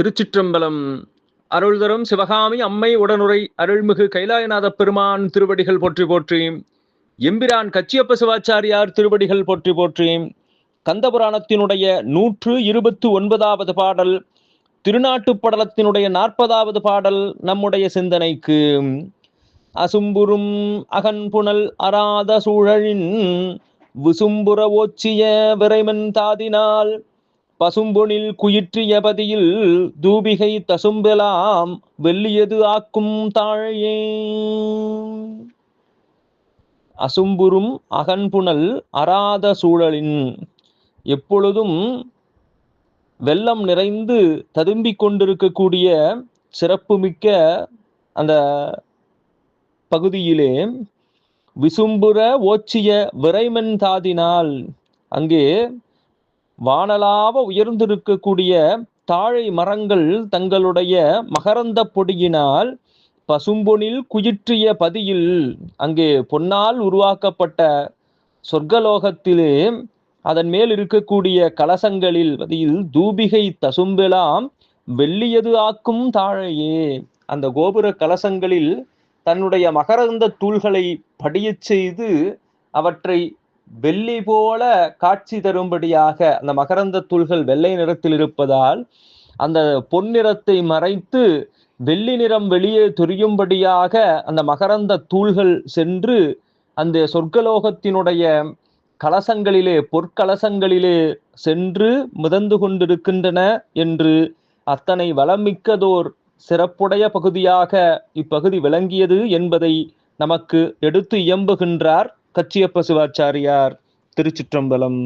திருச்சிற்றம்பலம். அருள்தரும் சிவகாமி அம்மை உடனுரை அருள்மிகு கைலாயநாத பெருமான் திருவடிகள் போற்றி போற்றி. எம்பிரான் கச்சியப்ப சிவாச்சாரியார் திருவடிகள் போற்றி போற்றி. கந்தபுராணத்தினுடைய நூற்று இருபத்து ஒன்பதாவது பாடல் திருநாட்டு படலத்தினுடைய நாற்பதாவது பாடல் நம்முடைய சிந்தனைக்கு. அசும்புறும் அகன்புணல் அராத சூழலின் விசும்புற ஓச்சிய விரைமன் தாதினால் பசும்பொனில் குயிற்றிய பதியில் தூபிகை தசும்பெலாம் வெள்ளியது ஆக்கும் தாழையே. அசும்புறும் அகன்புணல் அராத சூழலின் எப்பொழுதும் வெள்ளம் நிறைந்து ததும்பிக் கொண்டிருக்கக்கூடிய சிறப்புமிக்க அந்த பகுதியிலே விசும்புற ஓச்சிய விரைமன் தாதினால் அங்கே வானலாவ உயர்ந்திருக்கக்கூடிய தாழை மரங்கள் தங்களுடைய மகரந்த பொடியினால் பசும்பொனில் குயிற்றிய பதியில் அங்கே பொன்னால் உருவாக்கப்பட்ட சொர்க்கலோகத்திலே அதன் மேல் இருக்கக்கூடிய கலசங்களில் பதியில் தூபிகை தசும்பெலாம் வெள்ளியது ஆக்கும் தாழையே. அந்த கோபுர கலசங்களில் தன்னுடைய மகரந்த தூள்களை படியச் செய்து அவற்றை வெள்ளி போல காட்சி தரும்படியாக அந்த மகரந்த தூள்கள் வெள்ளை நிறத்தில் இருப்பதால் அந்த பொன்னிறத்தை மறைத்து வெள்ளி நிறம் வெளியே தெரியும்படியாக அந்த மகரந்த தூள்கள் சென்று அந்த சொர்க்கலோகத்தினுடைய கலசங்களிலே பொற்கலசங்களிலே சென்று மிதந்து கொண்டிருக்கின்றன என்று அத்தனை வளமிக்கதோர் சிறப்புடைய பகுதியாக இப்பகுதி விளங்கியது என்பதை நமக்கு எடுத்து இயம்புகின்றார். கச்சியப்ப சிவாச்சாரியார் திருச்சிற்றம்பலம்